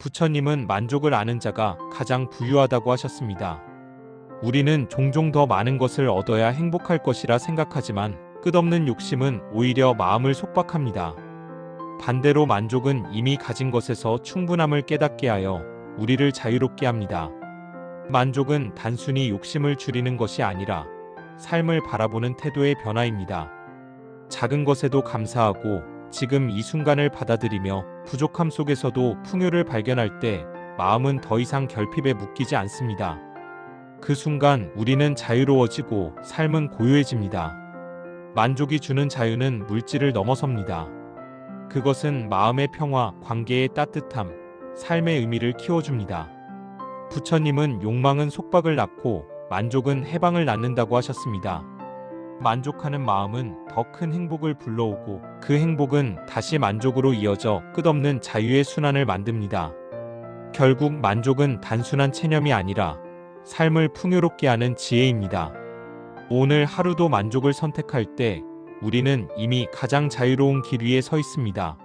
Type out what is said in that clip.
부처님은 만족을 아는 자가 가장 부유하다고 하셨습니다. 우리는 종종 더 많은 것을 얻어야 행복할 것이라 생각하지만 끝없는 욕심은 오히려 마음을 속박합니다. 반대로 만족은 이미 가진 것에서 충분함을 깨닫게 하여 우리를 자유롭게 합니다. 만족은 단순히 욕심을 줄이는 것이 아니라 삶을 바라보는 태도의 변화입니다. 작은 것에도 감사하고 지금 이 순간을 받아들이며 부족함 속에서도 풍요를 발견할 때 마음은 더 이상 결핍에 묶이지 않습니다. 그 순간 우리는 자유로워지고 삶은 고요해집니다. 만족이 주는 자유는 물질을 넘어섭니다. 그것은 마음의 평화, 관계의 따뜻함, 삶의 의미를 키워줍니다. 부처님은 욕망은 속박을 낳고 만족은 해방을 낳는다고 하셨습니다. 만족하는 마음은 더 큰 행복을 불러오고 그 행복은 다시 만족으로 이어져 끝없는 자유의 순환을 만듭니다. 결국 만족은 단순한 체념이 아니라 삶을 풍요롭게 하는 지혜입니다. 오늘 하루도 만족을 선택할 때 우리는 이미 가장 자유로운 길 위에 서 있습니다.